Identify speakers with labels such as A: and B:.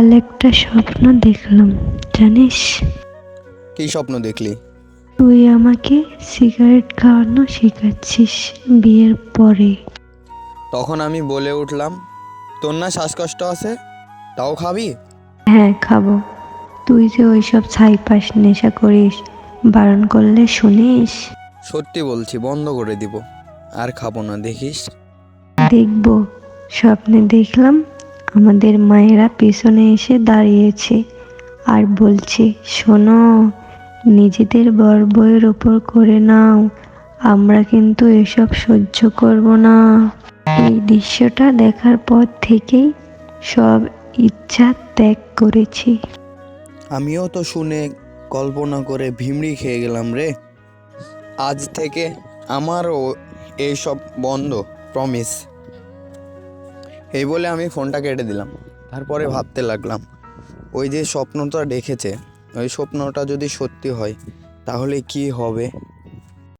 A: কাল একটা স্বপ্ন দেখলাম জানিস?
B: কী স্বপ্ন দেখলি?
A: তুই আমাকে সিগারেট খাওয়ানো শেখাচ্ছিস বিয়ের পরে।
B: তখন আমি বলে উঠলাম তোর না শ্বাসকষ্ট আছে? তাও খাবি?
A: হ্যাঁ খাব। তুই যে ওইসব ছাইপাস নেশা করিস বারণ করলে শুনিস?
B: সত্যি বলছি বন্ধ করে দিব। আর খাব না দেখিস?
A: দেখব। স্বপ্নে দেখলাম আমাদের মায়েরা পেছনে এসে দাঁড়িয়েছে আর বলছে, শোনো, নিজেদের বর বইয়ের ওপর করে নাও, আমরা কিন্তু এসব সহ্য করব না। এই দৃশ্যটা দেখার পর থেকেই সব ইচ্ছা ত্যাগ করেছি।
B: আমিও তো শুনে কল্পনা করে ভিমড়ি খেয়ে গেলাম রে। আজ থেকে আমারও এইসব বন্ধ প্রমিস এই বলে আমি ফোনটা কেটে দিলাম। তারপরে ভাবতে লাগলাম ওই যে স্বপ্নটা দেখেছে ওই স্বপ্নটা যদি সত্যি হয় তাহলে কি হবে?